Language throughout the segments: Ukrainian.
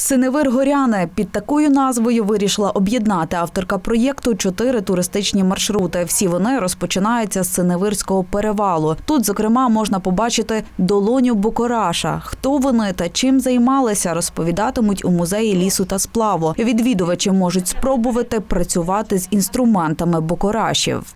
Синевир Горяне під такою назвою вирішила об'єднати авторка проєкту чотири туристичні маршрути. Всі вони розпочинаються з Синевирського перевалу. Тут, зокрема, можна побачити долоню Бокораша. Хто вони та чим займалися, розповідатимуть у музеї лісу та сплаву. Відвідувачі можуть спробувати працювати з інструментами Бокорашів.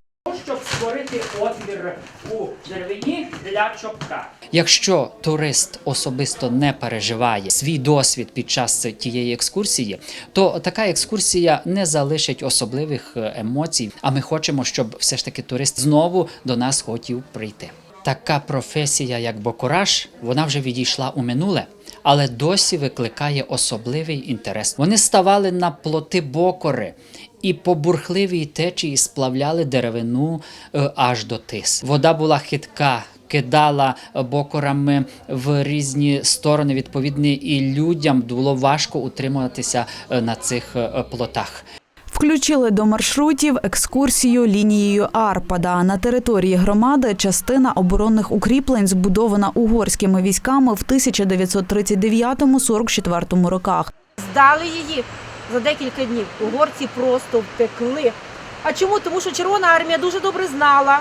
Створити отвір у деревині для чопка. Якщо турист особисто не переживає свій досвід під час тієї екскурсії, то така екскурсія не залишить особливих е, емоцій. А ми хочемо, щоб все ж таки турист знову до нас хотів прийти. Така професія, як бокураж, вона вже відійшла у минуле, але досі викликає особливий інтерес. Вони ставали на плоти бокори і по бурхливій течії сплавляли деревину е, аж до тис. Вода була хитка. Кидала бокорами в різні сторони, відповідно, і людям було важко утримуватися е, на цих е, плотах. Включили до маршрутів екскурсію лінією Арпада. На території громади частина оборонних укріплень збудована угорськими військами в 1939-44 роках. Здали її за декілька днів. Угорці просто втекли. А чому? Тому що Червона армія дуже добре знала,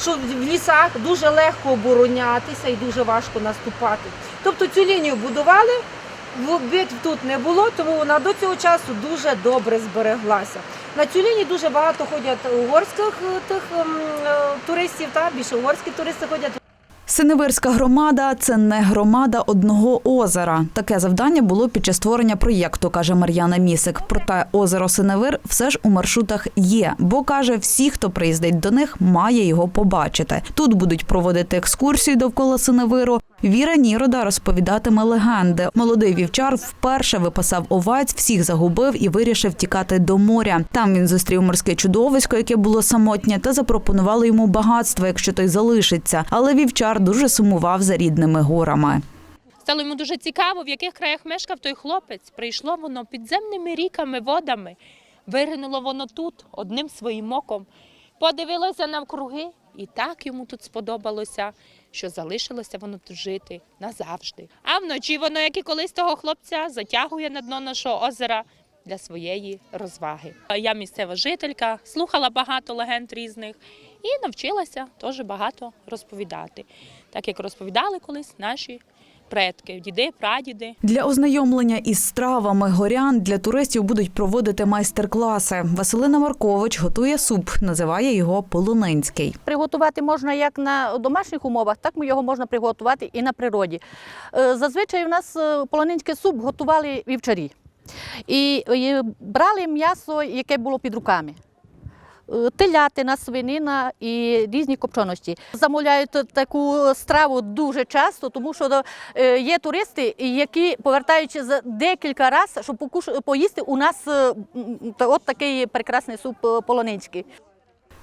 що в лісах дуже легко оборонятися і дуже важко наступати. Тобто цю лінію будували, битв тут не було, тому вона до цього часу дуже добре збереглася. На цю лінію дуже багато ходять угорських е, тих ем, е, туристів, та більше угорські туристи ходять. Синевирська громада це не громада одного озера. Таке завдання було під час створення проєкту, каже Мар'яна Місик. Проте озеро Синевир все ж у маршрутах є, бо каже, всі, хто приїздить до них, має його побачити. Тут будуть проводити екскурсію довкола Синевиру. Віра Нірода розповідатиме легенди. Молодий вівчар вперше випасав овець, всіх загубив і вирішив тікати до моря. Там він зустрів морське чудовисько, яке було самотнє, та запропонували йому багатство, якщо той залишиться. Але вівчар дуже сумував за рідними горами. Стало йому дуже цікаво, в яких краях мешкав той хлопець. Прийшло воно підземними ріками, водами. Виринуло воно тут одним своїм оком. Подивилося навкруги, і так йому тут сподобалося, що залишилося воно тут жити назавжди. А вночі воно, як і колись того хлопця, затягує на дно нашого озера для своєї розваги. Я місцева жителька, слухала багато легенд різних і навчилася теж багато розповідати, так як розповідали колись наші предки, діди, прадіди. Для ознайомлення із стравами горян для туристів будуть проводити майстер-класи. Василина Маркович готує суп, називає його полунинський. Приготувати можна як на домашніх умовах, так його можна приготувати і на природі. Е, Зазвичай в нас е, полонинський суп готували вівчарі. І і брали м'ясо, яке було під руками. Е, Телятина, свинина і різні копченості. Замовляють таку страву дуже часто, тому що е, є туристи, які повертаються за декілька разів, щоб поїсти у нас е, от такий прекрасний суп полонинський.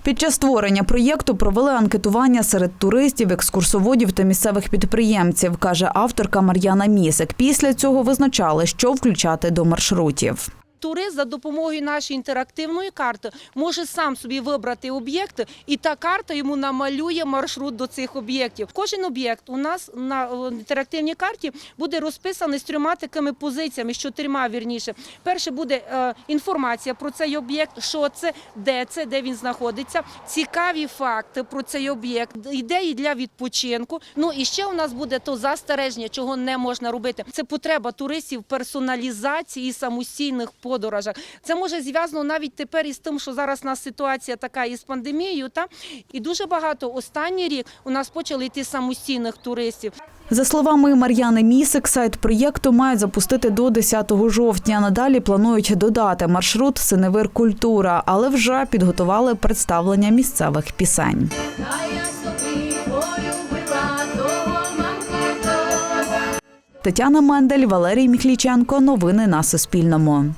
Під час створення проєкту провели анкетування серед туристів, екскурсоводів та місцевих підприємців, каже авторка Мар'яна Місик. Після цього визначали, що включати до маршрутів. Турист за допомогою нашої інтерактивної карти може сам собі вибрати об'єкти, і та карта йому намалює маршрут до цих об'єктів. Кожен об'єкт у нас на е, інтерактивній карті буде розписаний з трьома такими позиціями, з чотирма вірніше. Перше буде е, інформація про цей об'єкт, що це, де це, де він знаходиться, цікаві факти про цей об'єкт, ідеї для відпочинку. Ну і ще у нас буде то застереження, чого не можна робити. Це потреба туристів персоналізації самостійних подорожах. Це може зв'язано навіть тепер із тим, що зараз у нас ситуація така із пандемією. Та і дуже багато останній рік у нас почали йти самостійних туристів. За словами Мар'яни Місик, сайт проєкту мають запустити до 10 жовтня. Надалі планують додати маршрут Синевир Культура, але вже підготували представлення місцевих пісень. Тетяна Мендель, Валерій Міхліченко. Новини на Суспільному.